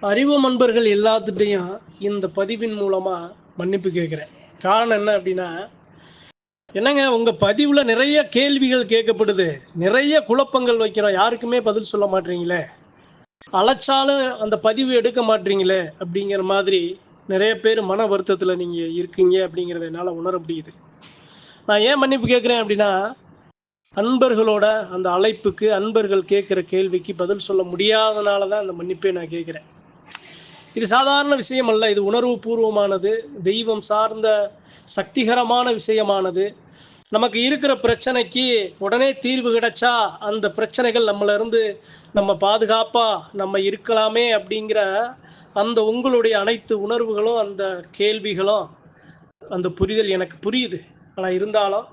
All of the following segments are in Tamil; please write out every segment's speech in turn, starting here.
அறிவு நண்பர்கள் எல்லாத்துட்டையும் இந்த பதிவின் மூலமாக மன்னிப்பு கேட்குறேன். காரணம் என்ன அப்படின்னா என்னங்க உங்கள் பதிவில் நிறைய கேள்விகள் கேட்கப்படுது. நிறைய குழப்பங்கள் வைக்கிறோம். யாருக்குமே பதில் சொல்ல மாட்டீங்களே. அழைச்சாலும் அந்த பதிவு எடுக்க மாட்டீங்களே அப்படிங்கிற மாதிரி நிறைய பேர் மன வருத்தத்தில் நீங்கள் இருக்கீங்க அப்படிங்கிறத என்னால் உணர முடியுது. நான் ஏன் மன்னிப்பு கேட்குறேன் அப்படின்னா அன்பர்களோட அந்த அழைப்புக்கு அன்பர்கள் கேட்குற கேள்விக்கு பதில் சொல்ல முடியாதனால தான் அந்த மன்னிப்பை நான் கேட்குறேன். இது சாதாரண விஷயம் அல்ல இது உணர்வு பூர்வமானது தெய்வம் சார்ந்த சக்திகரமான விஷயமானது. நமக்கு இருக்கிற பிரச்சனைக்கு உடனே தீர்வு கிடைச்சா அந்த பிரச்சனைகள் நம்மளிருந்து நம்ம பாதுகாப்பாக நம்ம இருக்கலாமே அப்படிங்கிற அந்த உங்களுடைய அனைத்து உணர்வுகளும் அந்த கேள்விகளும் அந்த புரிதல் எனக்கு புரியுது. ஆனால் இருந்தாலும்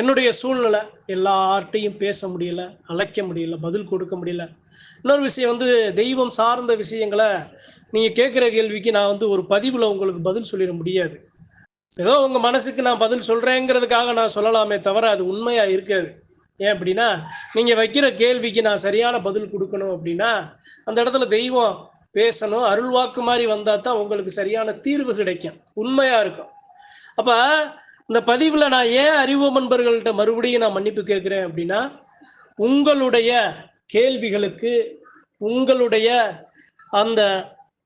என்னுடைய சூழ்நிலை எல்லார்ட்டையும் பேச முடியல அழைக்க முடியல பதில் கொடுக்க முடியல. இன்னொரு விஷயம் வந்து தெய்வம் சார்ந்த விஷயங்களை நீங்கள் கேட்குற கேள்விக்கு நான் வந்து ஒரு பதிவில் உங்களுக்கு பதில் சொல்லிட முடியாது. ஏதோ உங்கள் மனசுக்கு நான் பதில் சொல்கிறேங்கிறதுக்காக நான் சொல்லலாமே தவிர அது உண்மையாக இருக்காது. ஏன் அப்படின்னா நீங்கள் வைக்கிற கேள்விக்கு நான் சரியான பதில் கொடுக்கணும் அப்படின்னா அந்த இடத்துல தெய்வம் பேசணும் அருள்வாக்கு மாதிரி வந்தால் தான் உங்களுக்கு சரியான தீர்வு கிடைக்கும். உண்மையாக இருக்கும். அப்போ இந்த பதிவில் நான் ஏன் அறிவு நண்பர்கள்ட்ட மறுபடியும் நான் மன்னிப்பு கேட்குறேன் அப்படின்னா உங்களுடைய கேள்விகளுக்கு உங்களுடைய அந்த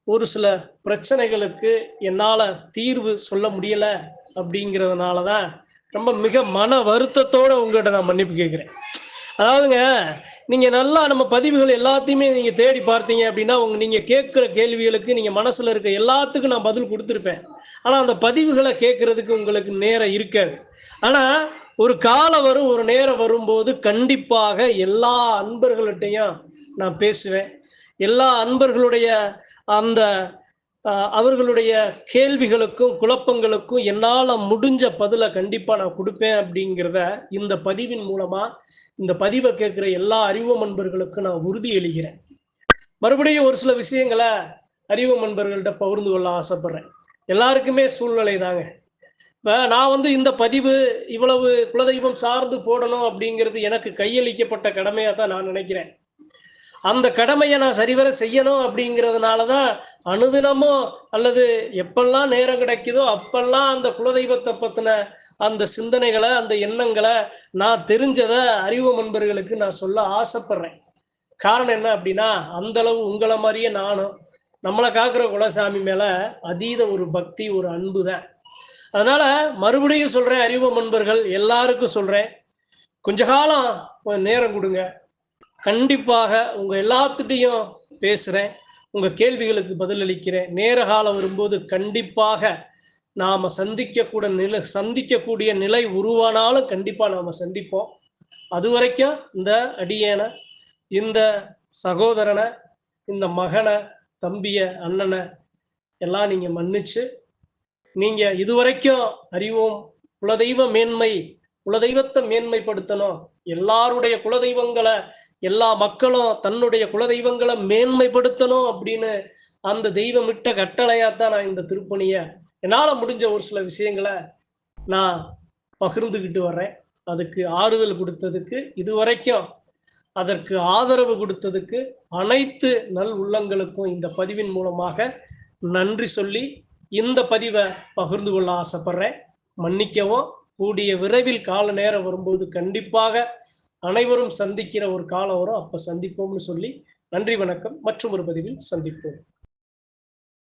ஒரு சில பிரச்சனைகளுக்கு என்னால் தீர்வு சொல்ல முடியலை அப்படிங்கிறதுனால தான் ரொம்ப மிக மன வருத்தத்தோடு உங்கள்கிட்ட நான் மன்னிப்பு கேட்குறேன். அதாவதுங்க நீங்கள் நல்லா நம்ம பதிவுகள் எல்லாத்தையுமே நீங்கள் தேடி பார்த்தீங்க அப்படின்னா உங்க நீங்கள் கேட்குற கேள்விகளுக்கு நீங்கள் மனசில் இருக்க எல்லாத்துக்கும் நான் பதில் கொடுத்துருப்பேன். ஆனால் அந்த பதிவுகளை கேட்குறதுக்கு உங்களுக்கு நேரம் இருக்காது. ஆனால் ஒரு காலம் வரும் ஒரு நேரம் வரும்போது கண்டிப்பாக எல்லா அன்பர்கள்ட்டையும் நான் பேசுவேன். எல்லா அன்பர்களுடைய அந்த அவர்களுடைய கேள்விகளுக்கும் குழப்பங்களுக்கும் என்னால் முடிஞ்ச பதிலை கண்டிப்பாக நான் கொடுப்பேன் அப்படிங்கிறத இந்த பதிவின் மூலமாக இந்த பதிவை கேட்குற எல்லா அறிவு அன்பர்களுக்கும் நான் உறுதி எழுகிறேன். மறுபடியும் ஒரு சில விஷயங்களை அறிவு அன்பர்கள்ட்ட பகிர்ந்து கொள்ள ஆசைப்படுறேன். எல்லாருக்குமே சூழ்நிலை தாங்க. இப்போ நான் வந்து இந்த பதிவு இவ்வளவு குலதெய்வம் சார்ந்து போடணும் அப்படிங்கிறது எனக்கு கையளிக்கப்பட்ட கடமையாக தான் நான் நினைக்கிறேன். அந்த கடமையை நான் சரிவர செய்யணும் அப்படிங்கிறதுனால தான் அனுதினமோ அல்லது எப்பெல்லாம் நேரம் கிடைக்குதோ அப்பெல்லாம் அந்த குலதெய்வத்தை பற்றின அந்த சிந்தனைகளை அந்த எண்ணங்களை நான் தெரிஞ்சதை அறிவு நண்பர்களுக்கு நான் சொல்ல ஆசைப்படுறேன். காரணம் என்ன அப்படின்னா அந்த அளவு உங்களை மாதிரியே நானும் நம்மளை காக்கிற குலசாமி மேலே அதீத ஒரு பக்தி ஒரு அன்பு தான். அதனால மறுபடியும் சொல்கிறேன் அறிவு நண்பர்கள் எல்லாருக்கும் சொல்கிறேன் கொஞ்ச காலம் நேரம் கொடுங்க. கண்டிப்பாக உங்கள் எல்லாத்துட்டையும் பேசுகிறேன் உங்கள் கேள்விகளுக்கு பதிலளிக்கிறேன் நேர காலம் வரும்போது கண்டிப்பாக நாம் சந்திக்கக்கூட நிலை சந்திக்கக்கூடிய நிலை உருவானாலும் கண்டிப்பாக நாம் சந்திப்போம். அது வரைக்கும் இந்த அடியேனை இந்த சகோதரனை இந்த மகனை தம்பியை அண்ணனை எல்லாம் நீங்கள் மன்னிச்சு நீங்கள் இதுவரைக்கும் அறிவோம் குலதெய்வ மேன்மை குலதெய்வத்தை மேன்மைப்படுத்தணும். எல்லாருடைய குலதெய்வங்களை எல்லா மக்களும் தன்னுடைய குலதெய்வங்களை மேன்மைப்படுத்தணும் அப்படின்னு அந்த தெய்வமிட்ட கட்டளையாத்தான் நான் இந்த திருப்பணியை என்னால் முடிஞ்ச ஒரு சில விஷயங்களை நான் பகிர்ந்துக்கிட்டு வர்றேன். அதுக்கு ஆறுதல் கொடுத்ததுக்கு இதுவரைக்கும் அதற்கு ஆதரவு கொடுத்ததுக்கு அனைத்து நல் உள்ளங்களுக்கும் இந்த பதிவின் மூலமாக நன்றி சொல்லி இந்த பதிவை பகிர்ந்து கொள்ள ஆசைப்படுறேன். மன்னிக்கவும் கூடிய விரைவில் கால நேரம் வரும்போது கண்டிப்பாக அனைவரும் சந்திக்கிற ஒரு காலம் வரும். அப்போ சந்திப்போம்னு சொல்லி நன்றி வணக்கம். மற்றும் ஒரு பதிவில் சந்திப்போம்.